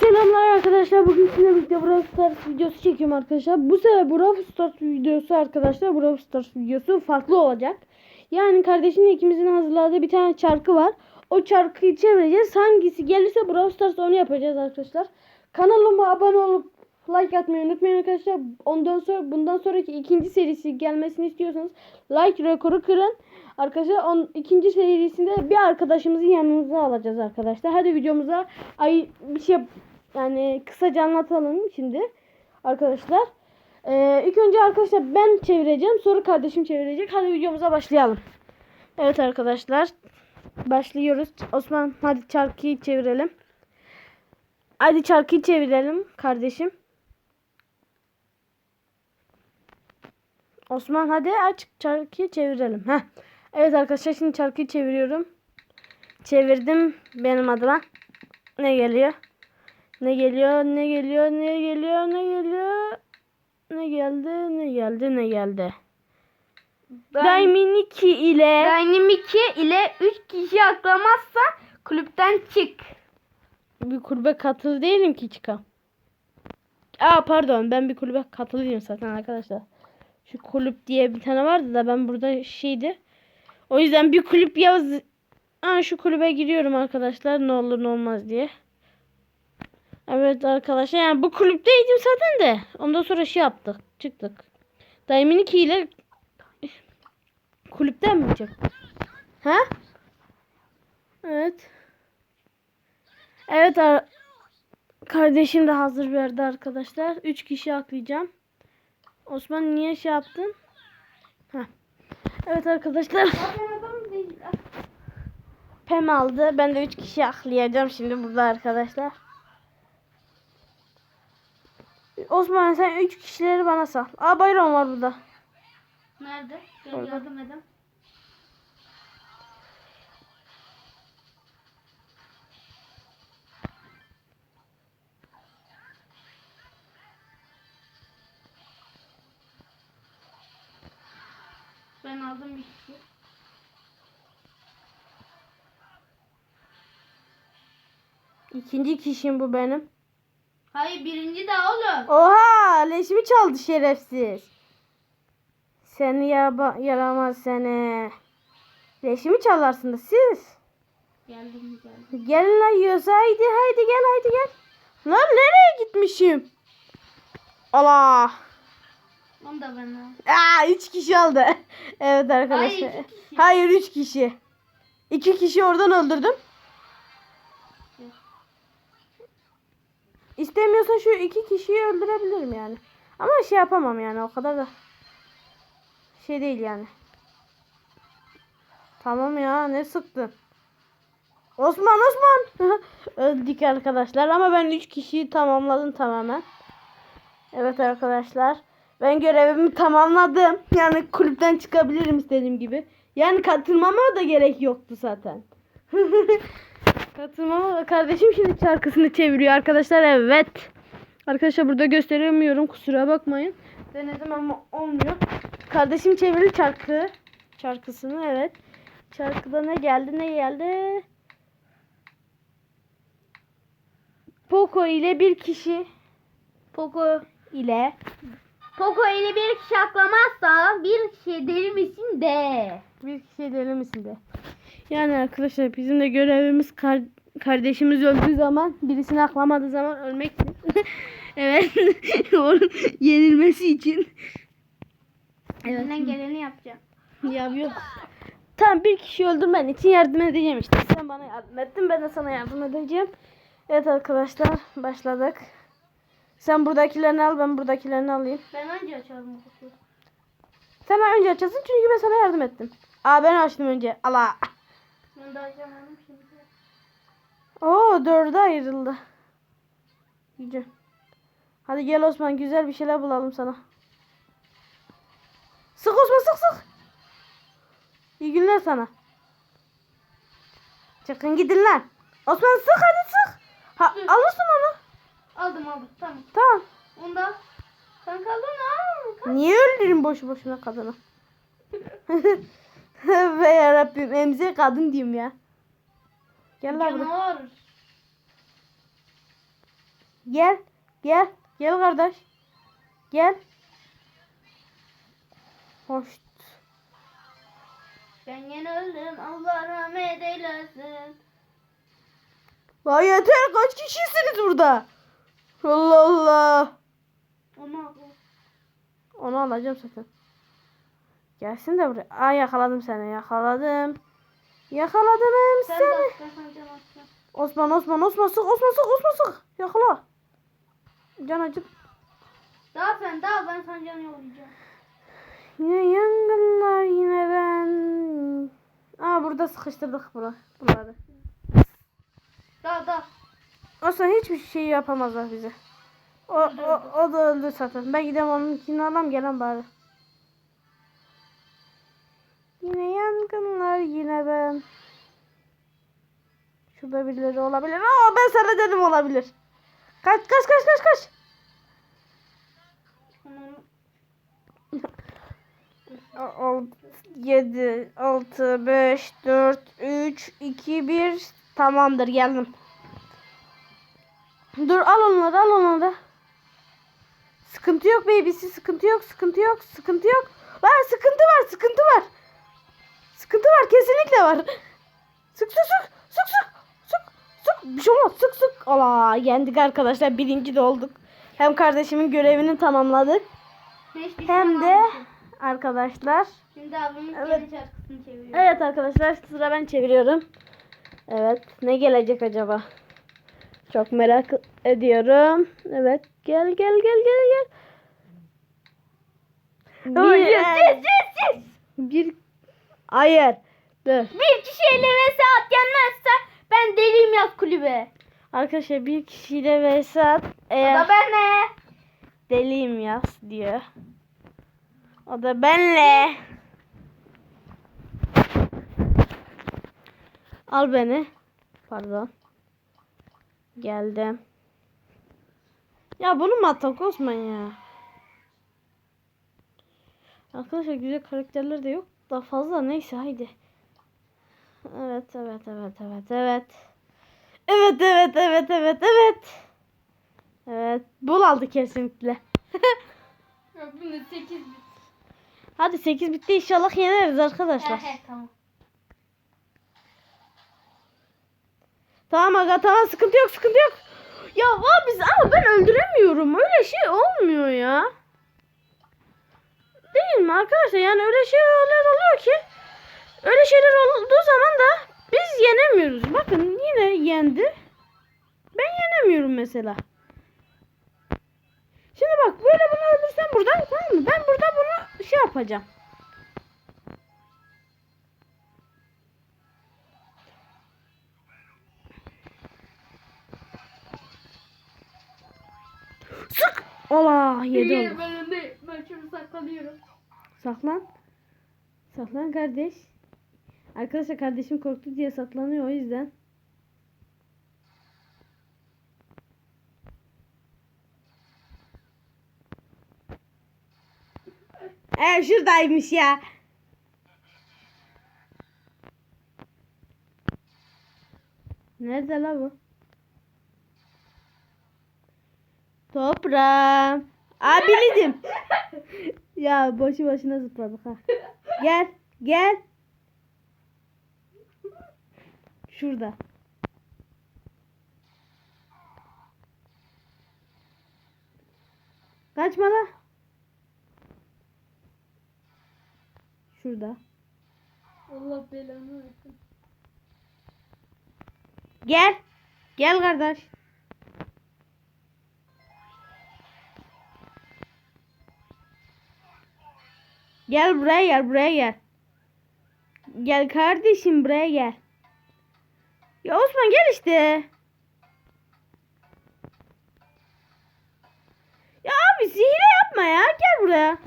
Selamlar arkadaşlar. Bugün sizinle birlikte Brawl Stars videosu çekiyorum arkadaşlar. Bu sefer Brawl Stars videosu arkadaşlar. Brawl Stars videosu farklı olacak. Yani kardeşimle ikimizin hazırladığı bir tane çarkı var. O çarkıyı çevireceğiz. Hangisi gelirse Brawl Stars onu yapacağız arkadaşlar. Kanalıma abone olup like atmayı unutmayın arkadaşlar. Ondan sonra bundan sonraki ikinci serisi gelmesini istiyorsanız like rekoru kırın. Arkadaşlar on, ikinci serisinde bir arkadaşımızı yanımıza alacağız arkadaşlar. Hadi videomuza ay bir şey yani kısaca anlatalım şimdi arkadaşlar. Ee, ilk önce arkadaşlar ben çevireceğim. Sonra kardeşim çevirecek. Hadi videomuza başlayalım. Evet arkadaşlar. Başlıyoruz. Osman hadi çarkıyı çevirelim. Hadi çarkıyı çevirelim kardeşim. Osman hadi aç çarkıyı çevirelim. Heh. Evet arkadaşlar şimdi çarkıyı çeviriyorum. Çevirdim benim adıma. Ne geliyor? Ne geliyor? Ne geliyor? Ne geliyor? Ne geliyor? Ne geldi? Ne geldi? Ne geldi? Daiminiki ile Dynamic'i ile 3 kişi aklamazsa kulüpten çık. bir kulübe katıl değilim ki çıkam. Aa pardon ben bir kulübe katılıyım zaten arkadaşlar. Şu kulüp diye bir tane vardı da ben burada şeydi. O yüzden bir kulüp yaz. Aa, şu kulübe giriyorum arkadaşlar ne olur ne olmaz diye. Evet arkadaşlar yani bu kulüpteydim zaten de. Ondan sonra şey yaptık çıktık. Daiminiki ile kulüpten mi çıktık? Ha? Evet. Evet ar- kardeşim de hazır verdi arkadaşlar. 3 kişi aklayacağım. Osman niye şey yaptın? Heh. Evet arkadaşlar. Pem aldı. Ben de 3 kişi aklayacağım şimdi burada arkadaşlar. Osman sen 3 kişileri bana sal. Aa bayram var burada. Nerede? Gel yardım edin. Aldım bir kişi. İkinci kişim bu benim. Hayır birinci de oğlum. Oha leşimi çaldı şerefsiz. Seni yaba, yaramaz seni. Leşimi çalarsın da siz. Geldim geldim. Gel lan yiyorsa haydi haydi gel haydi gel. Lan nereye gitmişim? Allah. Onu da ben aldım. Aa üç kişi aldı. evet arkadaşlar. Hayır. Hayır üç kişi. İki kişi oradan öldürdüm. İstemiyorsan şu iki kişiyi öldürebilirim yani. Ama şey yapamam yani o kadar da şey değil yani. Tamam ya ne sıktın? Osman Osman. Öldük arkadaşlar ama ben 3 kişiyi tamamladım tamamen. Evet arkadaşlar. Ben görevimi tamamladım. Yani kulüpten çıkabilirim istediğim gibi. Yani katılmama da gerek yoktu zaten. Katılmama da kardeşim şimdi şarkısını çeviriyor arkadaşlar. Evet. Arkadaşlar burada gösteremiyorum. Kusura bakmayın. Denedim ama olmuyor. Kardeşim çevirdi şarkı. Şarkısını evet. Şarkıda ne geldi ne geldi? Poco ile bir kişi. Poco ile Poco ile bir kişi aklamazsa bir kişi deli misin de. bir kişi deli misin de. Yani arkadaşlar bizim de görevimiz kar- kardeşimiz öldüğü zaman birisini aklamadığı zaman ölmektir. evet. Onun yenilmesi için. Evet. Elinden geleni yapacağım. Yapıyor. Tamam bir kişi öldürmen için yardım edeceğim işte. Sen bana yardım ettin ben de sana yardım edeceğim. Evet arkadaşlar başladık. Sen buradakilerini al ben buradakilerini alayım. Ben önce açalım bu kutuyu. Sen önce açasın çünkü ben sana yardım ettim. Aa ben açtım önce. Allah. Ben de açamadım şimdi. Oo dörde ayrıldı. Güzel. Hadi gel Osman güzel bir şeyler bulalım sana. Sık Osman sık sık. İyi günler sana. Çıkın gidin lan. Osman sık hadi sık. Ha, alırsın onu. Aldım aldım tamam. Tamam. Onu da sen kaldın ha. Niye öldürün boşu boşuna kadını? Ve yarabbim emze kadın diyeyim ya. Gel lan buraya. Gel. Gel. Gel kardeş. Gel. Hoş. Ben yine öldüm. Allah rahmet eylesin. Vay yeter kaç kişisiniz burada? Allah Allah. Onu alacağım zaten. Gelsin de buraya. Aa yakaladım seni yakaladım. Yakaladım hem sen seni. bak ben. Osman Osman Osman sık Osman sık Osman sık. Yakala. Can acıp. Daha sen daha ben sana can yollayacağım. Yine yangınlar yine ben. Aa burada sıkıştırdık bura, buraları. Daha daha. Osman hiçbir şey yapamazlar bize. O, o, o da öldü zaten. Ben gideyim onunkini alayım gelen bari. Yine yangınlar yine ben. Şurada birileri olabilir. Aa ben sana dedim olabilir. Kaç kaç kaç kaç kaç. Tamam. 7, 6, 5, 4, 3, 2, 1. Tamamdır geldim. Dur al onları al onları. Sıkıntı yok babysi sıkıntı yok sıkıntı yok sıkıntı yok. Lan sıkıntı var sıkıntı var. Sıkıntı var kesinlikle var. Sık sık sık sık sık sık sık bir şey olmaz sık sık. Ala yendik arkadaşlar birinci de olduk. Hem kardeşimin görevini tamamladık. Beş Hem de almışım. arkadaşlar Şimdi abimin Evet. kendi şarkısını çeviriyorum. Evet arkadaşlar sıra ben çeviriyorum. Evet ne gelecek acaba? Çok merak ediyorum. Evet gel gel gel gel gel. Bir, yes, yes, yes, yes. bir hayır. Dur. Bir kişiyle ve saat gelmezse ben deliyim yaz kulübe. Arkadaşlar bir kişiyle Vesat O eğer da ben ne? deliyim yaz diyor. O da benle. Al beni. Pardon. Geldim. Ya bunu mu atak Osman ya? Arkadaşlar güzel karakterler de yok. Daha fazla neyse haydi. Evet evet evet evet evet. Evet evet evet evet evet. Evet. Bul aldı kesinlikle. Bunu 8 Hadi 8 bitti inşallah yeneriz arkadaşlar. He he tamam. Tamam aga tamam sıkıntı yok sıkıntı yok. Ya var biz ama ben öldüremiyorum. Öyle şey olmuyor ya. Değil mi arkadaşlar? Yani öyle şeyler oluyor ki. Öyle şeyler olduğu zaman da biz yenemiyoruz. Bakın yine yendi. Ben yenemiyorum mesela. Şimdi bak böyle bunu öldürsem buradan tamam mı? Ben burada bunu şey yapacağım. Ola yedi oldu. bölümde ben şunu saklanıyorum. Saklan. Saklan kardeş. Arkadaşlar kardeşim korktu diye saklanıyor o yüzden. Ee şuradaymış ya. Nerede la bu? Toprağım. Abilidim. ya boşu boşuna zıpladık ha. Gel. Gel. Şurada. Kaçma la. Şurada. Allah belanı versin. Gel. Gel kardeş. Gel buraya gel buraya gel. Gel kardeşim buraya gel. Ya Osman gel işte. Ya abi hile yapma ya. Gel buraya.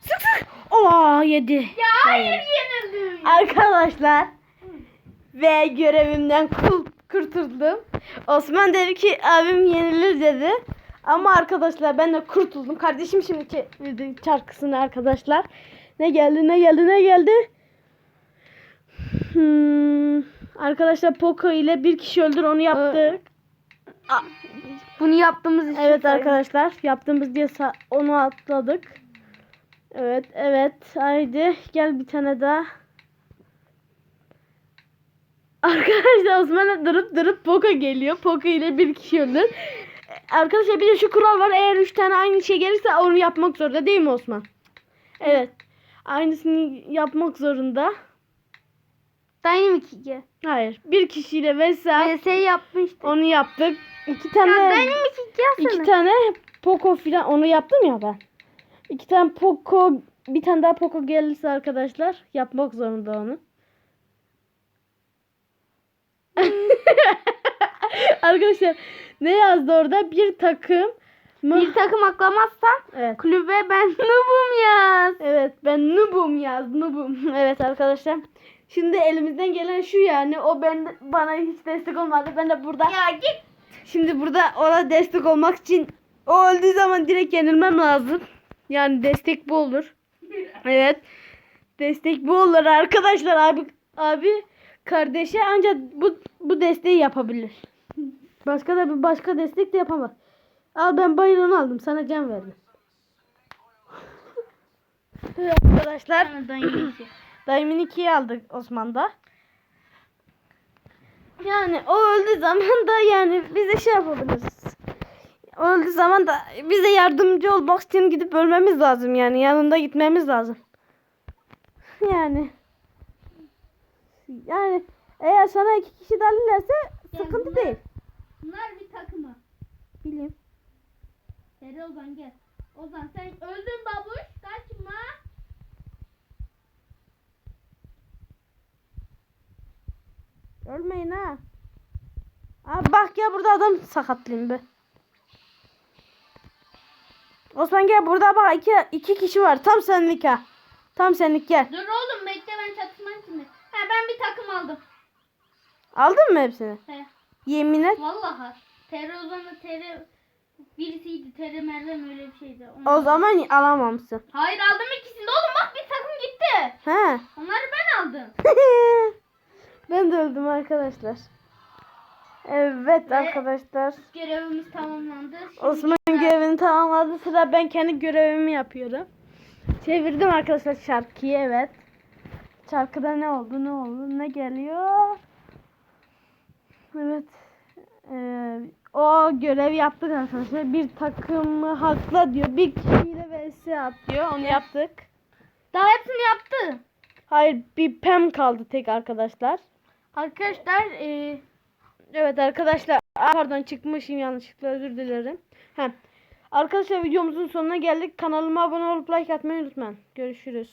Sık sık. Ola yedi. Ya hayır yenildim. Arkadaşlar ve görevimden kurtuldum. Osman dedi ki abim yenilir dedi. Ama arkadaşlar ben de kurtuldum. Kardeşim şimdi çevirdi çarkısını arkadaşlar. Ne geldi ne geldi ne geldi. Hmm, arkadaşlar Poco ile bir kişi öldür onu yaptık. Bunu yaptığımız için Evet sayın. arkadaşlar yaptığımız diye onu atladık. Evet evet haydi gel bir tane daha. Arkadaşlar Osman'a durup durup Poco geliyor. Poco ile bir kişi ölür. Arkadaşlar bir de şu kural var. Eğer üç tane aynı şey gelirse onu yapmak zorunda değil mi Osman? Evet. Aynısını yapmak zorunda. Dynamic 2. Hayır. Bir kişiyle vesaire VS yapmıştık. onu yaptık. İki tane Ya Dynamic 2 yazsana. İki tane Poco filan onu yaptım ya ben. İki tane Poco bir tane daha Poco gelirse arkadaşlar yapmak zorunda onu. arkadaşlar ne yazdı orada? Bir takım mı? Bir takım aklamazsan Evet. kulübe ben noobum yaz. Evet ben noobum yaz noobum. Evet arkadaşlar. Şimdi elimizden gelen şu yani o ben bana hiç destek olmadı. Ben de burada Ya git. Şimdi burada ona destek olmak için o öldüğü zaman direkt yenilmem lazım. Yani destek bu olur. Evet. Destek bu olur arkadaşlar abi abi kardeşe ancak bu bu desteği yapabilir. Başka da bir başka destek de yapamaz. Al ben bayılonu aldım sana can verdim. Arkadaşlar Dynamic 2. Daimin 2'yi aldık Osman'da. Yani o öldüğü zaman da yani biz de şey yapabiliriz. O öldüğü zaman da bize yardımcı olmak için gidip ölmemiz lazım yani. Yanında gitmemiz lazım. Yani. Yani eğer sana iki kişi dalillerse sıkıntı bunlar- değil. Bunlar bir takımı. Bileyim. Gel Ozan gel. Ozan sen öldün babuş. Kaçma. Ölmeyin ha. Abi bak ya burada adam sakatlayayım be. Osman gel burada bak iki, iki kişi var. Tam senlik ha. Tam senlik gel. Dur oğlum bekle ben çatışman şimdi. He ben bir takım aldım. Aldın mı hepsini? He. Yemin et. Vallahi. Tere Ozan'la Tere birisiydi. Tere Meryem öyle bir şeydi. Onu- O zaman alamamışsın. Hayır aldım ikisini oğlum bak bir takım gitti. He. Onları ben aldım. ben de öldüm arkadaşlar. Evet arkadaşlar. Görevimiz tamamlandı. Şimdi Osman görevini tamamladı. Sıra ben kendi görevimi yapıyorum. Çevirdim arkadaşlar şarkıyı evet. Şarkıda ne oldu ne oldu ne geliyor? Evet. Ee, o görev yaptık arkadaşlar. Bir takımı hakla diyor. Bir kişiyle vs at diyor. Onu yaptık. Daha hepsini yaptı. Hayır bir pem kaldı tek arkadaşlar. Arkadaşlar e, Evet arkadaşlar Aa, pardon çıkmışım yanlışlıkla özür dilerim. He. Arkadaşlar videomuzun sonuna geldik. Kanalıma abone olup like atmayı unutmayın. Görüşürüz.